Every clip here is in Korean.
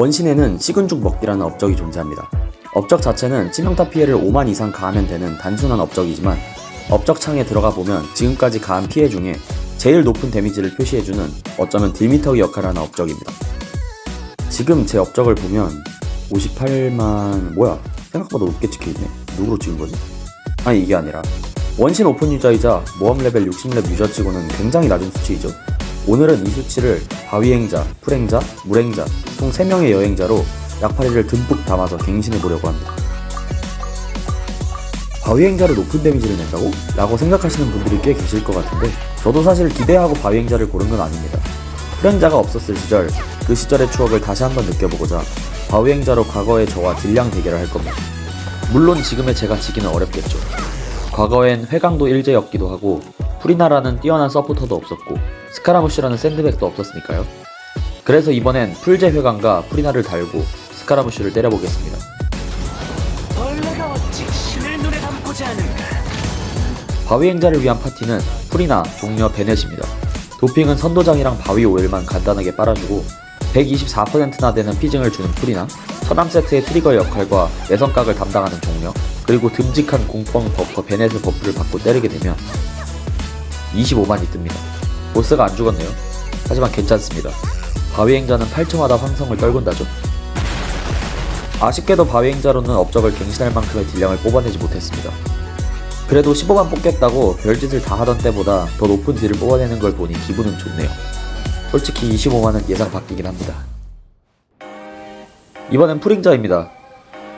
원신에는 시근죽 먹기라는 업적이 존재합니다. 업적 자체는 치명타 피해를 5만 이상 가하면 되는 단순한 업적이지만 업적 창에 들어가 보면 지금까지 가한 피해 중에 제일 높은 데미지를 표시해주는 어쩌면 딜미터기 역할을 하는 업적입니다. 지금 제 업적을 보면 58만 뭐야 생각보다 높게 찍혀있네 누구로 찍은 거지? 아니 이게 아니라 원신 오픈 유저이자 모험 레벨 60렙 유저 치고는 굉장히 낮은 수치이죠 오늘은 이 수치를 바위행자, 풀행자, 물행자 총 3명의 여행자로 약파리를 듬뿍 담아서 갱신해 보려고 합니다 바위행자를 높은 데미지를 낸다고? 라고 생각하시는 분들이 꽤 계실 것 같은데 저도 사실 기대하고 바위행자를 고른 건 아닙니다 풀행자가 없었을 시절 그 시절의 추억을 다시 한번 느껴보고자 바위행자로 과거의 저와 딜량 대결을 할 겁니다. 물론 지금의 제가 지기는 어렵겠죠. 과거엔 회강도 일제였기도 하고 프리나라는 뛰어난 서포터도 없었고 스카라무시라는 샌드백도 없었으니까요. 그래서 이번엔 풀제 회강과 프리나를 달고 스카라무시를 때려보겠습니다. 하는가 바위 행자를 위한 파티는 풀이나 종려 베넷입니다. 도핑은 선도장이랑 바위 오일만 간단하게 빨아주고 124%나 되는 피징을 주는 풀이나 서남 세트의 트리거 역할과 내성각을 담당하는 종려 그리고 듬직한 공뻥 버퍼 베넷의 버프를 받고 때리게 되면 25만이 뜹니다. 보스가 안 죽었네요. 하지만 괜찮습니다. 바위행자는 8초마다 황성을 떨군다죠. 아쉽게도 바위행자로는 업적을 갱신할 만큼의 딜량을 뽑아내지 못했습니다. 그래도 15만 뽑겠다고 별짓을 다 하던 때보다 더 높은 딜을 뽑아내는 걸 보니 기분은 좋네요. 솔직히 25만은 예상 바뀌긴 합니다. 이번엔 프링자입니다.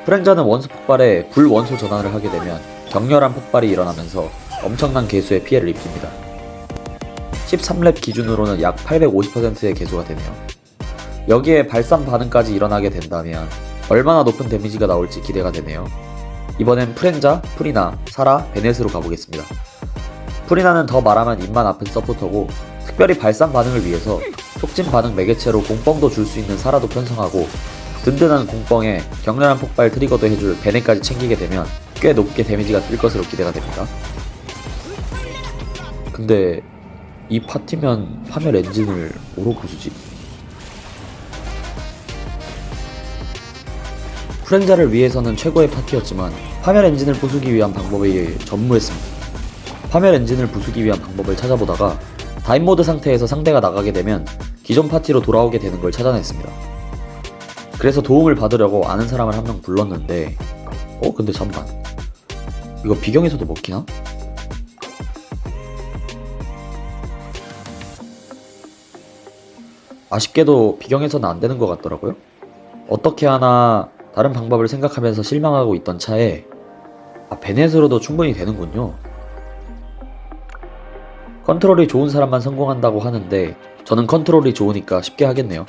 프랭자는 원소 폭발에 불 원소 전환을 하게 되면 격렬한 폭발이 일어나면서 엄청난 개수의 피해를 입힙니다. 13렙 기준으로는 약 850%의 개수가 되네요. 여기에 발산 반응까지 일어나게 된다면 얼마나 높은 데미지가 나올지 기대가 되네요. 이번엔 프렌자, 프리나, 사라, 베넷으로 가보겠습니다. 프리나는 더 말하면 입만 아픈 서포터고 특별히 발산 반응을 위해서 촉진 반응 매개체로 공뻥도 줄 수 있는 사라도 편성하고 든든한 공뻥에 격렬한 폭발 트리거도 해줄 베넷까지 챙기게 되면 꽤 높게 데미지가 뜰 것으로 기대가 됩니다. 근데 이 파티면 파멸 엔진을 뭐로 부수지? 프렌자를 위해서는 최고의 파티였지만 파멸 엔진을 부수기 위한 방법에 전무했습니다. 파멸 엔진을 부수기 위한 방법을 찾아보다가 다인 모드 상태에서 상대가 나가게 되면 기존 파티로 돌아오게 되는 걸 찾아냈습니다. 그래서 도움을 받으려고 아는 사람을 한 명 불렀는데 어 근데 잠깐 이거 비경에서도 먹히나? 아쉽게도 비경에서는 안 되는 것 같더라고요. 어떻게 하나 다른 방법을 생각하면서 실망하고 있던 차에 아, 베넷으로도 충분히 되는군요. 컨트롤이 좋은 사람만 성공한다고 하는데 저는 컨트롤이 좋으니까 쉽게 하겠네요.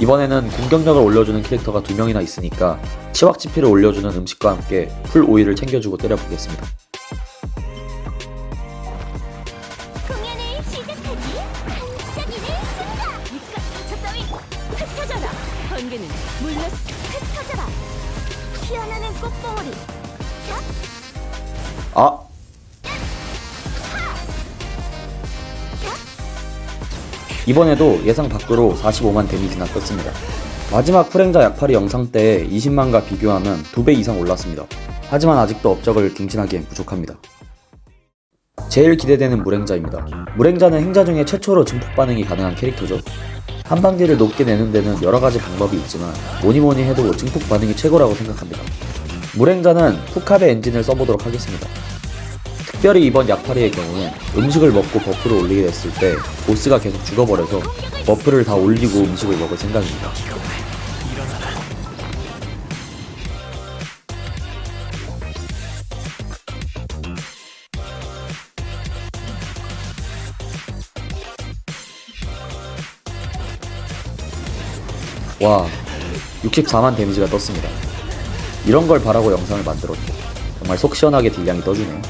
이번에는 공격력을 올려주는 캐릭터가 두 명이나 있으니까 치확 지피를 올려주는 음식과 함께 풀 오일을 챙겨주고 때려보겠습니다. 번개는 물러 흩어져라 피어나는 꽃봉오리 아! 이번에도 예상 밖으로 45만 데미지나 떴습니다. 마지막 프랭자 약팔이 영상 때 20만과 비교하면 2배 이상 올랐습니다. 하지만 아직도 업적을 갱신하기엔 부족합니다. 제일 기대되는 물행자입니다. 물행자는 행자 중에 최초로 증폭 반응이 가능한 캐릭터죠. 한방딜을 높게 내는 데는 여러 가지 방법이 있지만 뭐니뭐니 해도 증폭 반응이 최고라고 생각합니다. 물행자는 푸캅의 엔진을 써보도록 하겠습니다. 특별히 이번 약파리의 경우는 음식을 먹고 버프를 올리게 됐을 때 보스가 계속 죽어버려서 버프를 다 올리고 음식을 먹을 생각입니다. 와, 64만 데미지가 떴습니다. 이런 걸 바라고 영상을 만들었죠. 정말 속 시원하게 딜량이 떠주네요.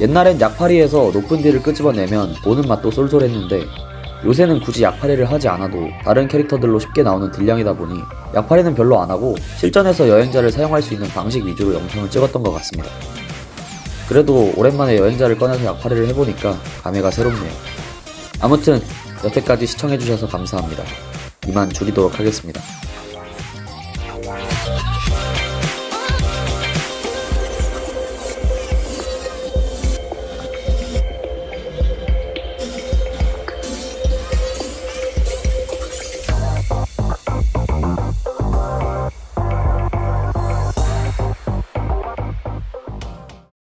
옛날엔 약파리에서 높은 딜을 끄집어내면 보는 맛도 쏠쏠했는데 요새는 굳이 약파리를 하지 않아도 다른 캐릭터들로 쉽게 나오는 딜량이다 보니 약파리는 별로 안 하고 실전에서 여행자를 사용할 수 있는 방식 위주로 영상을 찍었던 것 같습니다. 그래도 오랜만에 여행자를 꺼내서 약파리를 해보니까 감회가 새롭네요. 아무튼 여태까지 시청해주셔서 감사합니다. 이만 줄이도록 하겠습니다.